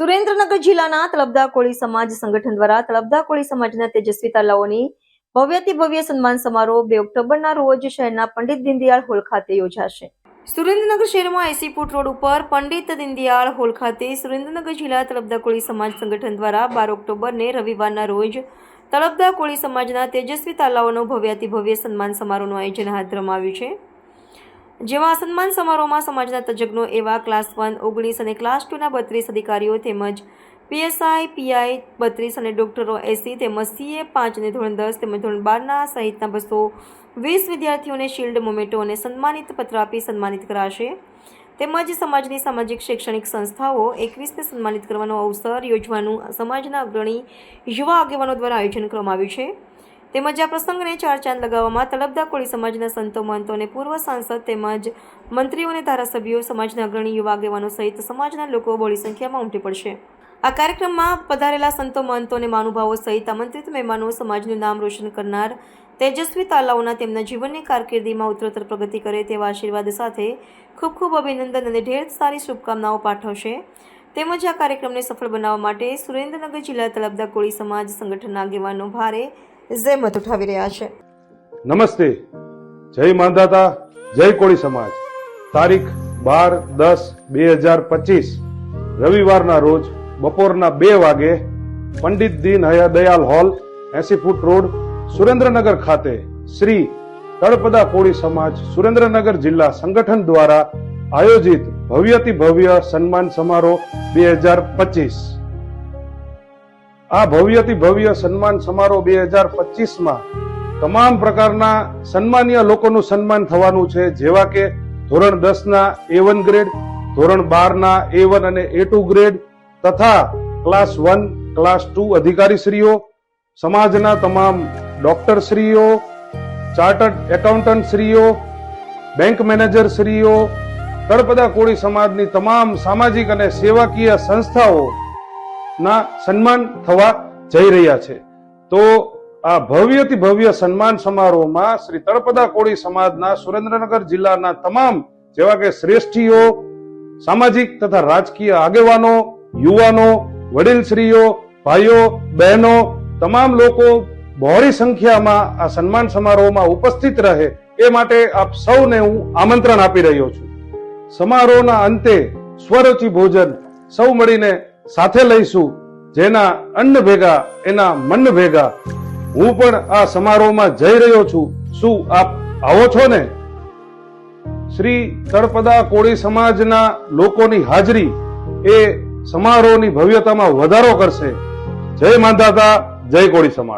સુરેન્દ્રનગર જિલ્લાના તલબદા કોળી સમાજ સંગઠન દ્વારા તલબદા કોળી સમાજના તેજસ્વી તાલાઓની ભવ્યથી ભવ્ય સન્માન સમારોહ બે ઓક્ટોબરના રોજ શહેરના પંડિત દીનદયાળ હોલ ખાતે યોજાશે. સુરેન્દ્રનગર શહેરમાં એસી ફૂટ રોડ ઉપર પંડિત દીનદયાળ હોલ ખાતે સુરેન્દ્રનગર જિલ્લા તલબદા કોળી સમાજ સંગઠન દ્વારા બાર ઓક્ટોબરને રવિવારના રોજ તલબદા કોળી સમાજના તેજસ્વી તાલાઓનો ભવ્યાતિ ભવ્ય સન્માન સમારોહનું આયોજન હાથ ધરવામાં આવ્યું છે. જેમાં સન્માન સમારોહમાં સમાજના તજજ્ઞો એવા ક્લાસ વન ઓગણીસ અને ક્લાસ ટુના બત્રીસ અધિકારીઓ તેમજ પીએસઆઈ પીઆઈ બત્રીસ અને ડોક્ટરો એસી તેમજ સીએ પાંચ અને ધોરણ દસ તેમજ ધોરણ બારના સહિતના બસો વીસ વિદ્યાર્થીઓને શિલ્ડ મોમેટો અને સન્માનિત પત્ર આપી સન્માનિત કરાશે. તેમજ સમાજની સામાજિક શૈક્ષણિક સંસ્થાઓ એકવીસને સન્માનિત કરવાનો અવસર યોજવાનું સમાજના અગ્રણી યુવા આગેવાનો દ્વારા આયોજન કરવામાં આવ્યું છે. તેમજ આ પ્રસંગને ચાર ચાંદ લગાવવામાં તલબદા કોળી સમાજના સંતો, મહંતો અને પૂર્વ સાંસદ તેમજ મંત્રીઓ અને ધારાસભ્યો, સમાજના અગ્રણી યુવા આગેવાનો સહિત સમાજના લોકો બોડી સંખ્યામાં ઉમટી પડશે. આ કાર્યક્રમમાં પધારેલા સંતો, મહંતો અને મહાનુભાવો સહિત આમંત્રિત મહેમાનો સમાજનું નામ રોશન કરનાર તેજસ્વી તાલાઓના તેમના જીવનની કારકિર્દીમાં ઉત્તરોત્તર પ્રગતિ કરે તેવા આશીર્વાદ સાથે ખૂબ ખૂબ અભિનંદન અને ઢેર સારી શુભકામનાઓ પાઠવશે. તેમજ આ કાર્યક્રમને સફળ બનાવવા માટે સુરેન્દ્રનગર જિલ્લા તલબદા કોળી સમાજ સંગઠનના આગેવાનો ભારે જહેમત ઉઠાવી રહ્યા છે. નમસ્તે. જય માંધાતા જય કોળી સમાજ. તારીખ બાર દસ બે હજાર પચીસ, રવિવારના રોજ બપોરના બે વાગે પંડિત દીન હયાદયાલ હોલ, એસી ફૂટ રોડ, સુરેન્દ્રનગર ખાતે શ્રી તળપદા કોળી સમાજ, સુરેન્દ્રનગર જિલ્લા સંગઠન દ્વારા આયોજિત ભવ્યતિ ભવ્ય સન્માન સમારોહ બે હજાર પચીસ. આ ભવ્યથી ભવ્ય સન્માન સમારોહ બે હજાર પચીસમાં તમામ પ્રકારના સન્માનીય લોકોનું સન્માન થવાનું છે. જેવા કે ધોરણ દસ ના એ વન ગ્રેડ ધોરણ બાર ના એ વન અને એ ટુ ગ્રેડ તથા ક્લાસ વન ક્લાસ ટુ અધિકારીશ્રીઓ, સમાજના તમામ ડોક્ટરશ્રીઓ, ચાર્ટર્ડ એકાઉન્ટન્ટ શ્રીઓ બેંક મેનેજર શ્રીઓ તળપદા કોળી સમાજની તમામ સામાજિક અને સેવાકીય સંસ્થાઓ ના સન્માન થવા જઈ રહ્યા છે. તો આ ભવ્યથી ભવ્ય સન્માન સમારોહમાં શ્રી તળપદા કોળી સમાજના સુરેન્દ્રનગર જિલ્લાના તમામ જેવા કે શ્રેષ્ઠીઓ, સામાજિક તથા રાજકીય આગેવાનો, યુવાનો, વડીલશ્રીઓ, ભાઈઓ, બહેનો, તમામ લોકો બહોળી સંખ્યામાં આ સન્માન સમારોહમાં ઉપસ્થિત રહે એ માટે આપ સૌને હું આમંત્રણ આપી રહ્યો છું. સમારોહના અંતે સ્વરચી ભોજન સૌ મળીને સાથે લઈશું. જેના અન્ન ભેગા, એના મન ભેગા. હું પણ આ સમારોહમાં જઈ રહ્યો છું. શું આપ આવો છો ને? શ્રી તળપદા કોળી સમાજના લોકોની હાજરી એ સમારોહની ભવ્યતામાં વધારો કરશે. જય માંધાતા જય કોળી સમાજ.